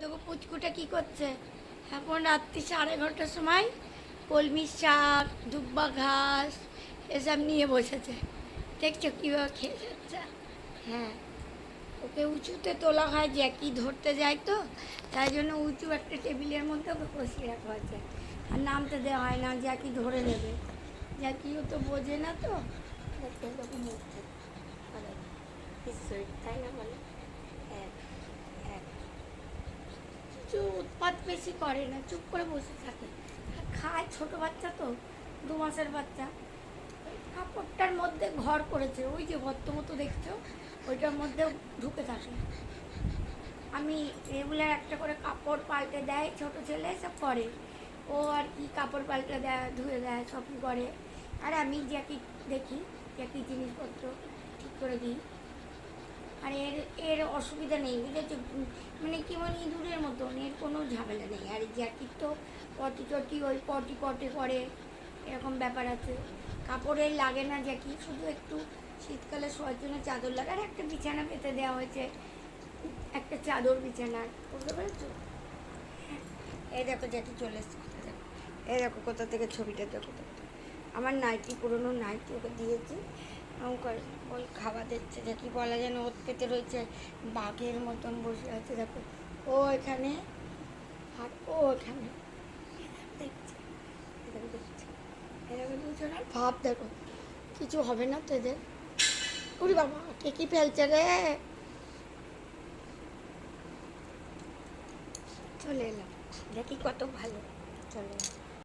দেখো পুচকুটা কি করছে? এখন রাত্রি সাড়ে এগারোটার সময় কলমি শাক, দুব্বা ঘাস, এসব নিয়ে বসেছে। দেখছ কীভাবে খেয়ে যাচ্ছে? হ্যাঁ ওকে উঁচুতে তোলা হয়, জ্যাকি ধরতে যায় তো, তাই জন্য উঁচু একটা টেবিলের মধ্যে ওকে বসিয়ে রাখা হয়েছে। আর নামতে দেওয়া হয় না, জ্যাকি ধরে নেবে। জ্যাকিও তো বোঝে না তো। দেখতে নিশ্চয়ই তাই না বলে হ্যাঁ হ্যাঁ কিছু উৎপাত বেশি করে না, চুপ করে বসে থাকে। খায় ছোট বাচ্চা তো, দু মাসের বাচ্চা। কাপড়টার মধ্যে ঘর করেছে, ওই যে গর্ত মতো দেখছ, ওইটার মধ্যে ঢুকে থাকে। আমি রেগুলার একটা করে কাপড় পাল্টে দেয়, ছোট ছেলে সব করে। ও আর কি কাপড় পাল্টে দেয়, ধুয়ে দেয় সব করে। আর আমি জ্যাকি দেখি জ্যাকি জিনিসপত্র ঠিক করে দিই। আর এর এর অসুবিধা নেই, বুঝেছ? মানে কি মানে ইঁদুরের মতন, এর কোনো ঝামেলা নেই। আর জ্যাকির তো পটি টটি ওই পটি পটে করে, এরকম ব্যাপার আছে। কাপড়ের লাগে না জ্যাকি শুধু একটু শীতকালে শোয়ার জন্য চাদর লাগে। আর একটা বিছানা পেতে দেওয়া হয়েছে, একটা চাদর বিছানার বুঝতে পেরেছ? এই দেখো, জ্যাকি চলে এসছে। এই দেখো, কোথা থেকে, ছবিটা দেখো। আমার নাইটি, পুরনো নাইটি ওকে দিয়েছি। ওকে ওই খাওয়া দিচ্ছে দেখি বলা যেন ওত পেতে রয়েছে, বাঘের মতন বসে আছে, দেখো। ও এখানে, আর ও এখানে। দেখছে এরকম দেখছে দুজনের ভাব দেখো, কিছু হবে না তো এদের। উরি বাবা, কে কি ফেলছে রে? চলে এলাম। দেখি কত ভালো। চলে এলাম।